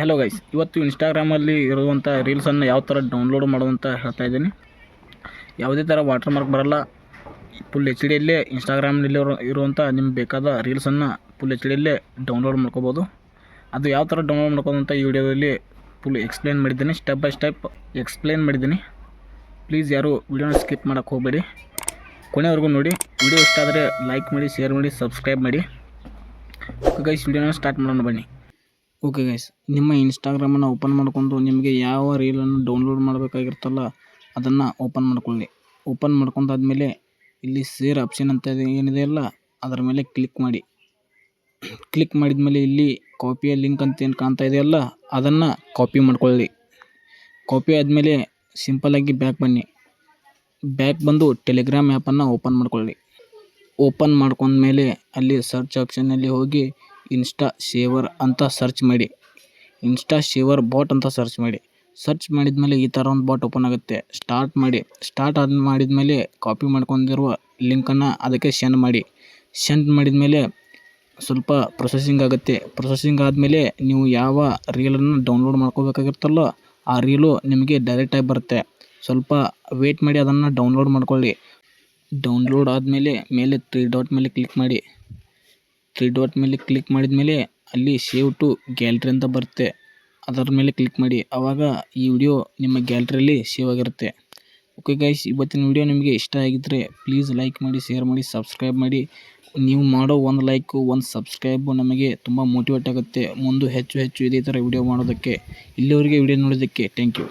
Hello guys ಇವತ್ತು ಇನ್ಸ್ಟಾಗ್ರಾಮಲ್ಲಿ ಇರುವಂಥ ರೀಲ್ಸನ್ನು ಯಾವ ಥರ ಡೌನ್ಲೋಡ್ ಮಾಡೋದಂತ ಹೇಳ್ತಾ ಇದ್ದೀನಿ. ಯಾವುದೇ ಥರ ವಾಟರ್ ಮಾರ್ಕ್ ಬರಲ್ಲ ಫುಲ್ ಎಚ್ ಡಿಯಲ್ಲೇ ಇನ್ಸ್ಟಾಗ್ರಾಮ್ನಲ್ಲಿ ಇರೋ ಇರುವಂಥ ನಿಮ್ಗೆ ಬೇಕಾದ ರೀಲ್ಸನ್ನು ಫುಲ್ ಎಚ್ ಡಿಯಲ್ಲೇ ಡೌನ್ಲೋಡ್ ಮಾಡ್ಕೋಬೋದು. ಅದು ಯಾವ ಥರ ಡೌನ್ಲೋಡ್ ಮಾಡ್ಕೋದಂತ ಈ ವಿಡಿಯೋದಲ್ಲಿ ಫುಲ್ ಎಕ್ಸ್ಪ್ಲೇನ್ ಮಾಡಿದ್ದೀನಿ. ಸ್ಟೆಪ್ ಬೈ ಸ್ಟೆಪ್ ಎಕ್ಸ್ಪ್ಲೇನ್ ಮಾಡಿದ್ದೀನಿ. ಪ್ಲೀಸ್ ಯಾರು ವಿಡಿಯೋನ ಸ್ಕಿಪ್ ಮಾಡೋಕ್ಕೆ ಹೋಗಬೇಡಿ. ಕೊನೆವರೆಗೂ ನೋಡಿ, ವಿಡಿಯೋ ಇಷ್ಟ ಆದರೆ ಲೈಕ್ ಮಾಡಿ ಶೇರ್ ಮಾಡಿ ಸಬ್ಸ್ಕ್ರೈಬ್ ಮಾಡಿ. ಗೈಸ್ ವಿಡಿಯೋನ ಸ್ಟಾರ್ಟ್ ಮಾಡೋಣ ಬನ್ನಿ. ಓಕೆ ಗೈಸ್ ನಿಮ್ಮ ಇನ್ಸ್ಟಾಗ್ರಾಮನ್ನು ಓಪನ್ ಮಾಡ್ಕೊಂಡು ನಿಮಗೆ ಯಾವ ರೀಲನ್ನು ಡೌನ್ಲೋಡ್ ಮಾಡಬೇಕಾಗಿರ್ತಲ್ಲ, ಅದನ್ನು ಓಪನ್ ಮಾಡ್ಕೊಳ್ಳಿ. ಓಪನ್ ಮಾಡ್ಕೊಂಡಾದ್ಮೇಲೆ ಇಲ್ಲಿ ಸೇರ್ ಆಪ್ಷನ್ ಅಂತ ಇದೆ, ಏನಿದೆ ಅಲ್ಲ, ಅದರ ಮೇಲೆ ಕ್ಲಿಕ್ ಮಾಡಿ. ಕ್ಲಿಕ್ ಮಾಡಿದ ಮೇಲೆ ಇಲ್ಲಿ ಕಾಪಿಯ ಲಿಂಕ್ ಅಂತ ಏನು ಕಾಣ್ತಾ ಇದೆಯಲ್ಲ ಅದನ್ನು ಕಾಪಿ ಮಾಡ್ಕೊಳ್ಳಿ. ಕಾಪಿ ಆದಮೇಲೆ ಸಿಂಪಲಾಗಿ ಬ್ಯಾಕ್ ಬನ್ನಿ. ಬ್ಯಾಕ್ ಬಂದು ಟೆಲಿಗ್ರಾಮ್ ಆ್ಯಪನ್ನು ಓಪನ್ ಮಾಡ್ಕೊಳ್ಳಿ. ಓಪನ್ ಮಾಡ್ಕೊಂಡ್ಮೇಲೆ ಅಲ್ಲಿ ಸರ್ಚ್ ಆಪ್ಷನ್ನಲ್ಲಿ ಹೋಗಿ ಇನ್ಸ್ಟಾ ಶೇವರ್ ಅಂತ ಸರ್ಚ್ ಮಾಡಿ. ಇನ್ಸ್ಟಾ ಶೇವರ್ ಬಾಟ್ ಅಂತ ಸರ್ಚ್ ಮಾಡಿ. ಸರ್ಚ್ ಮಾಡಿದ್ಮೇಲೆ ಈ ಥರ ಒಂದು ಬಾಟ್ ಓಪನ್ ಆಗುತ್ತೆ. ಸ್ಟಾರ್ಟ್ ಮಾಡಿ. ಸ್ಟಾರ್ಟ್ ಆದ ಮಾಡಿದ್ಮೇಲೆ ಕಾಪಿ ಮಾಡ್ಕೊಂಡಿರುವ ಲಿಂಕನ್ನು ಅದಕ್ಕೆ ಸೆಂಡ್ ಮಾಡಿ. ಸೆಂಡ್ ಮಾಡಿದ್ಮೇಲೆ ಸ್ವಲ್ಪ ಪ್ರೊಸೆಸಿಂಗ್ ಆಗುತ್ತೆ. ಪ್ರೊಸೆಸಿಂಗ್ ಆದಮೇಲೆ ನೀವು ಯಾವ ರೀಲನ್ನು ಡೌನ್ಲೋಡ್ ಮಾಡ್ಕೋಬೇಕಾಗಿರ್ತಲ್ಲೋ ಆ ರೀಲು ನಿಮಗೆ ಡೈರೆಕ್ಟಾಗಿ ಬರುತ್ತೆ. ಸ್ವಲ್ಪ ವೇಟ್ ಮಾಡಿ ಅದನ್ನು ಡೌನ್ಲೋಡ್ ಮಾಡ್ಕೊಳ್ಳಿ. ಡೌನ್ಲೋಡ್ ಆದಮೇಲೆ ಮೇಲೆ ತ್ರೀ ಡಾಟ್ ಮೇಲೆ ಕ್ಲಿಕ್ ಮಾಡಿ. ತ್ರೀ ಡಾಟ್ ಮೇಲೆ ಕ್ಲಿಕ್ ಮಾಡಿದ ಮೇಲೆ ಅಲ್ಲಿ ಸೇವ್ ಟು ಗ್ಯಾಲ್ರಿ ಅಂತ ಬರುತ್ತೆ. ಅದರ ಮೇಲೆ ಕ್ಲಿಕ್ ಮಾಡಿ. ಆವಾಗ ಈ ವಿಡಿಯೋ ನಿಮ್ಮ ಗ್ಯಾಲ್ರಿಯಲ್ಲಿ ಸೇವ್ ಆಗಿರುತ್ತೆ. ಓಕೆ ಗೈಸ್ ಇವತ್ತಿನ ವಿಡಿಯೋ ನಿಮಗೆ ಇಷ್ಟ ಆಗಿದ್ದರೆ ಪ್ಲೀಸ್ ಲೈಕ್ ಮಾಡಿ ಶೇರ್ ಮಾಡಿ ಸಬ್ಸ್ಕ್ರೈಬ್ ಮಾಡಿ. ನೀವು ಮಾಡೋ ಒಂದು ಲೈಕು ಒಂದು ಸಬ್ಸ್ಕ್ರೈಬು ನಮಗೆ ತುಂಬ ಮೋಟಿವೇಟ್ ಆಗುತ್ತೆ. ಮುಂದೆ ಹೆಚ್ಚು ಹೆಚ್ಚು ಇದೇ ಥರ ವಿಡಿಯೋ ಮಾಡೋದಕ್ಕೆ. ಇಲ್ಲಿವರೆಗೆ ವಿಡಿಯೋ ನೋಡೋದಕ್ಕೆ ಥ್ಯಾಂಕ್ ಯು